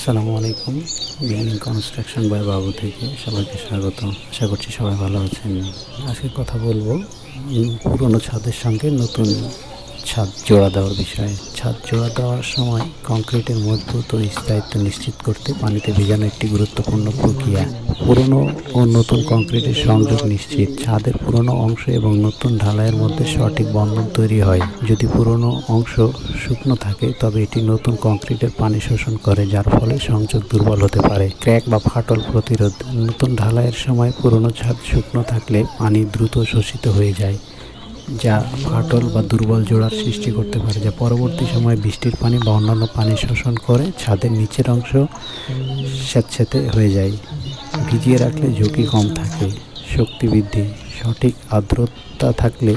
আসসালামু আলাইকুম। Building construction বয় বাবু থেকে সবাইকে স্বাগত। আশা করছি সবাই ভালো আছেন। আজকে কথা বলব পুরনো ছাদের সঙ্গে নতুন ছাদ জোড়া দেওয়ার বিষয়ে। ছাদ জোড়া দেওয়ার সময় কংক্রিটের মজবুত ও স্থায়িত্ব নিশ্চিত করতে পানিতে ভেজানো একটি গুরুত্বপূর্ণ প্রক্রিয়া। পুরনো ও নতুন কংক্রিটের সংযোগ নিশ্চিত। ছাদের পুরনো অংশ এবং নতুন ঢালাইয়ের মধ্যে সঠিক বন্ধন তৈরি হয়। যদি পুরনো অংশ শুকনো থাকে, তবে এটি নতুন কংক্রিটের পানি শোষণ করে, যার ফলে সংযোগ দুর্বল হতে পারে। ক্র্যাক বা ফাটল প্রতিরোধ। নতুন ঢালাইয়ের সময় পুরনো ছাদ শুকনো থাকলে পানি দ্রুত শোষিত হয়ে যায়। যা ফাটল বা দুর্বল জোড়ার সৃষ্টি করতে পারে, যা পরবর্তী সময়ে বৃষ্টির পানি বা অন্যান্য পানি শোষণ করে ছাদের নিচের অংশ স্যাঁতস্যাঁতে হয়ে যায়। ভিজিয়ে রাখলে ঝুঁকি কম থাকে, শক্তি বৃদ্ধি, সঠিক আর্দ্রতা থাকলে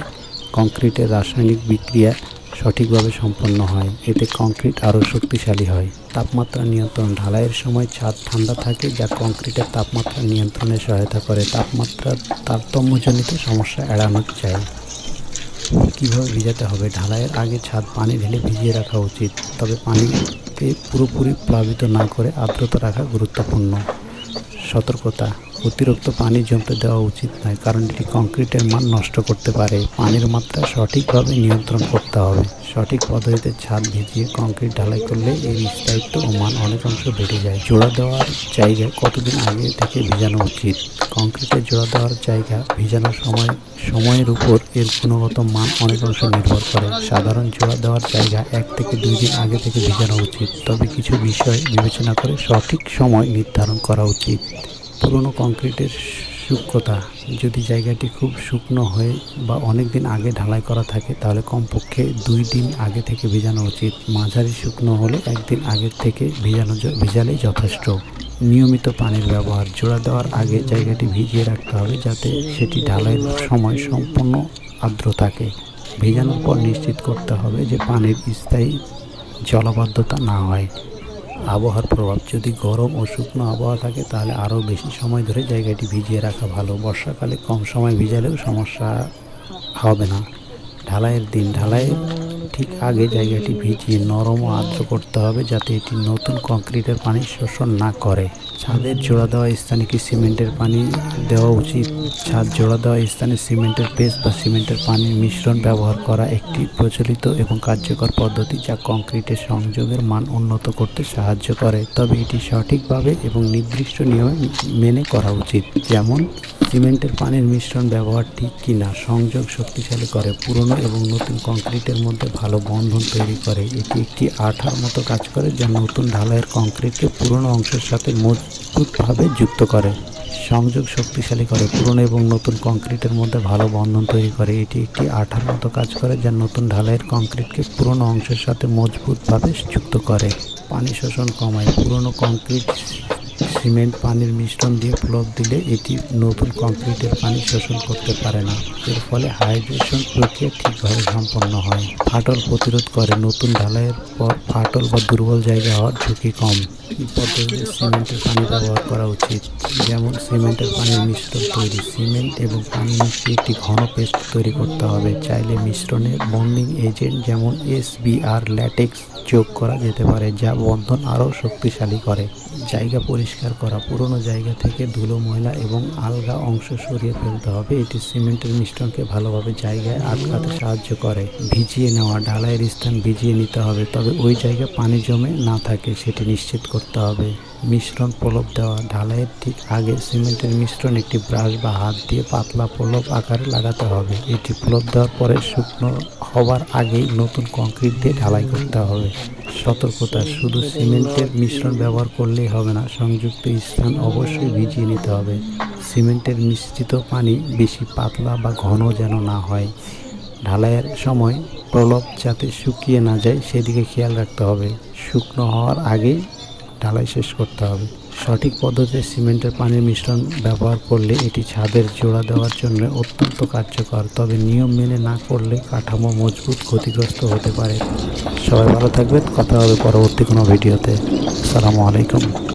কংক্রিটের রাসায়নিক বিক্রিয়া সঠিকভাবে সম্পন্ন হয়, এতে কংক্রিট আরও শক্তিশালী হয়। তাপমাত্রা নিয়ন্ত্রণ, ঢালাইয়ের সময় ছাদ ঠান্ডা থাকে যা কংক্রিটের তাপমাত্রা নিয়ন্ত্রণে সহায়তা করে, তাপমাত্রার তারতম্যজনিত সমস্যা এড়ানো যায়। কীভাবে ভিজাতে হবে? ঢালাইয়ের আগে ছাদ পানি ঢেলে ভিজিয়ে রাখা উচিত। তবে পানিকে পুরোপুরি প্লাবিত না করে আর্দ্রতা রাখা গুরুত্বপূর্ণ। সতর্কতা। অতিরিক্ত পানি জমতে দেওয়া উচিত নয়, কারণ এটি কংক্রিটের মান নষ্ট করতে পারে। পানির মাত্রা সঠিকভাবে নিয়ন্ত্রণ করতে হবে। সঠিক পদ্ধতিতে ছাদ ভিজিয়ে কংক্রিট ঢালাই করলে এর স্থায়িত্ব ও মান অনেকাংশ বেড়ে যায়। জোড়া দেওয়ার জায়গা কতদিন আগে থেকে ভিজানো উচিত? কংক্রিটের জোড়া দেওয়ার জায়গা ভিজানোর সময়, সময়ের উপর এর গুণগত মান অনেকাংশ নির্ভর করে। সাধারণ জোড়া দেওয়ার জায়গা এক থেকে দুই দিন আগে থেকে ভিজানো উচিত। তবে কিছু বিষয় বিবেচনা করে সঠিক সময় নির্ধারণ করা উচিত। পুরনো কংক্রিটের সূক্ষ্মতা যদি জায়গাটি খুব শুকনো হয়ে বা অনেক দিন আগে ঢালাই করা থাকে, তাহলে কমপক্ষে দুই দিন আগে থেকে ভেজানো উচিত। মাঝারি শুকনো হলে একদিন আগের থেকে ভেজানো ভেজালেই যথেষ্ট। নিয়মিত পানির ব্যবহার। জোড়া দেওয়ার আগে জায়গাটি ভিজিয়ে রাখতে হবে যাতে সেটি ঢালাইয়ের সময় সম্পূর্ণ আর্দ্র থাকে। ভেজানোর পর নিশ্চিত করতে হবে যে পানির স্থায়ী জলাবদ্ধতা না হয়। আবহাওয়ার প্রভাব যদি গরম ও শুকনো আবহাওয়া থাকে, তাহলে আরও বেশি সময় ধরে জায়গাটি ভিজিয়ে রাখা ভালো। বর্ষাকালে কম সময় ভিজালেও সমস্যা হবে না। ঢালাইয়ের দিন, ঢালাইয়ের ঠিক আগে জায়গাটি ভিজিয়ে নরম ও আর্দ্র করতে হবে যাতে এটি নতুন কংক্রিটের পানি শোষণ না করে। ছাদের জোড়া দেওয়া স্থানে কি সিমেন্টের পানি দেওয়া উচিত? ছাদ জোড়া দেওয়া স্থানে সিমেন্টের পেস্ট বা সিমেন্টের পানির মিশ্রণ ব্যবহার করা একটি প্রচলিত এবং কার্যকর পদ্ধতি যা কংক্রিটের সংযোগের মান উন্নত করতে সাহায্য করে। তবে এটি সঠিকভাবে এবং নির্দিষ্ট নিয়মে মেনে করা উচিত। যেমন, সিমেন্টের পানির মিশ্রণ ব্যবহার ঠিক কিনা, সংযোগ শক্তিশালী করে পুরনো এবং নতুন কংক্রিটের মধ্যে ভালো বন্ধন তৈরি করে। এটি একটি আঠার মতো কাজ করে যা নতুন ঢালাইয়ের কংক্রিটকে পুরনো অংশের সাথে মজবুতভাবে যুক্ত করে। সংযোগ শক্তিশালী করে। পুরনো এবং নতুন কংক্রিটের মধ্যে ভালো বন্ধন তৈরি করে। এটি একটি আঠার মতো কাজ করে যা নতুন ঢালাইয়ের কংক্রিটকে পুরনো অংশের সাথে মজবুতভাবে যুক্ত করে। পানি শোষণ কমায়। পুরনো কংক্রিট সিমেন্ট পানির মিশ্রণ দিয়ে প্লট দিলে এটি নতুন কংক্রিটের পানি শোষণ করতে পারে না। এর ফলে হাইড্রেশন প্রক্রিয়া ঠিকভাবে সম্পন্ন হয়। ফাটল প্রতিরোধ করে নতুন ঢালাইয়ের পর ফাটল বা দুর্বল জায়গা হওয়ার ঝুঁকি কম। এই পদ্ধতিতে সিমেন্টের পানি ব্যবহার করা উচিত। যেমন সিমেন্টের পানির মিশ্রণ তৈরি। সিমেন্ট এবং পানি মিশিয়ে একটি ঘন পেস্ট তৈরি করতে হবে। চাইলে মিশ্রণে বন্ডিং এজেন্ট যেমন এসবিআর ল্যাটেক্স যোগ করা যেতে পারে, যা বন্ধন আরও শক্তিশালী করে। জায়গা পরিষ্কার করা, পুরনো জায়গা থেকে ধুলো, ময়লা এবং আলগা অংশ সরিয়ে ফেলতে হবে। এটি সিমেন্টের মিশ্রণকে ভালোভাবে জায়গায় আটকাতে সাহায্য করে। ভিজিয়ে নেওয়া, ঢালাইয়ের স্থান ভিজিয়ে নিতে হবে, তবে ওই জায়গা পানি জমে না থাকে, সেটি নিশ্চিত করতে হবে। মিশ্রণ প্রলোভ দেওয়া ঢালাইয়ের ঠিক আগে সিমেন্টের মিশ্রণ একটি ব্রাশ বা হাত দিয়ে পাতলা প্রলোভ আকারে লাগাতে হবে। এটি প্রলোভ দেওয়ার পরে শুকনো হবার আগেই নতুন কংক্রিট দিয়ে ঢালাই করতে হবে। সতর্কতা, শুধু সিমেন্টের মিশ্রণ ব্যবহার করলেই হবে না, সংযুক্ত স্থান অবশ্যই ভিজিয়ে নিতে হবে। সিমেন্টের মিশ্রিত পানি বেশি পাতলা বা ঘন যেন না হয়। ঢালাইয়ের সময় প্রলোভ যাতে শুকিয়ে না যায়, সেদিকে খেয়াল রাখতে হবে। শুকনো হওয়ার আগেই ঢালাই শেষ করতে হবে। সঠিক পদ্ধতিতে সিমেন্টের পানির মিশ্রণ ব্যবহার করলে এটি ছাদের জোড়া দেওয়ার জন্য অত্যন্ত কার্যকর, তবে নিয়ম মেনে না করলে কাঠামো মজবুত ক্ষতিগ্রস্ত হতে পারে। সবাই ভালো থাকবেন, কথা হবে পরবর্তী কোনো ভিডিওতে। আসসালামু আলাইকুম।